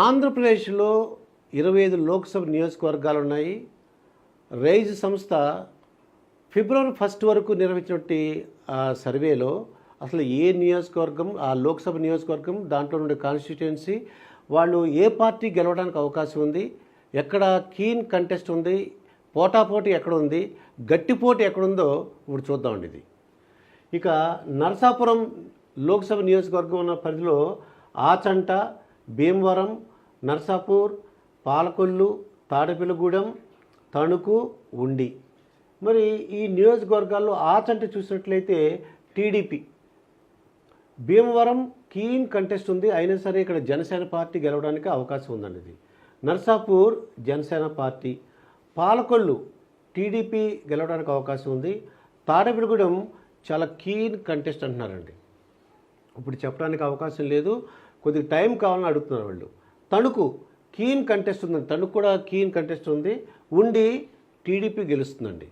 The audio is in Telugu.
ఆంధ్రప్రదేశ్లో ఇరవై ఐదు లోక్సభ నియోజకవర్గాలు ఉన్నాయి. రైజ్ సంస్థ ఫిబ్రవరి ఫస్ట్ వరకు నిర్వహించినటువంటి సర్వేలో అసలు ఏ నియోజకవర్గం ఆ లోక్సభ నియోజకవర్గం దాంట్లో ఉండే కాన్స్టిట్యుయెన్సీ వాళ్ళు ఏ పార్టీ గెలవడానికి అవకాశం ఉంది ఎక్కడ కీన్ కంటెస్ట్ ఉంది పోటాపోటీ ఎక్కడ ఉంది గట్టిపోటీ ఎక్కడుందో ఇప్పుడు చూద్దామండి ఇది. ఇక నరసాపురం లోక్సభ నియోజకవర్గం ఉన్న పరిధిలో ఆచంట భీమవరం నర్సాపూర్ పాలకొల్లు తాడపిల్లగూడెం తణుకు ఉండి. మరి ఈ నియోజకవర్గాల్లో ఆచంట చూసినట్లయితే టీడీపీ. భీమవరం కీన్ కంటెస్ట్ ఉంది. అయినా సరే ఇక్కడ జనసేన పార్టీ గెలవడానికి అవకాశం ఉందండి ఇది నర్సాపూర్ జనసేన పార్టీ. పాలకొల్లు టీడీపీ గెలవడానికి అవకాశం ఉంది. తాడపిడిగూడెం చాలా కీన్ కంటెస్ట్ అంటున్నారండి. ఇప్పుడు చెప్పడానికి అవకాశం లేదు. కొద్దిగా టైం కావాలని అడుగుతున్నారు వాళ్ళు. తణుకు కీన్ కంటెస్ట్ ఉంది తణుకు కూడా కీన్ కంటెస్ట్ ఉంది. ఉండి టీడీపీ గెలుస్తుందండి.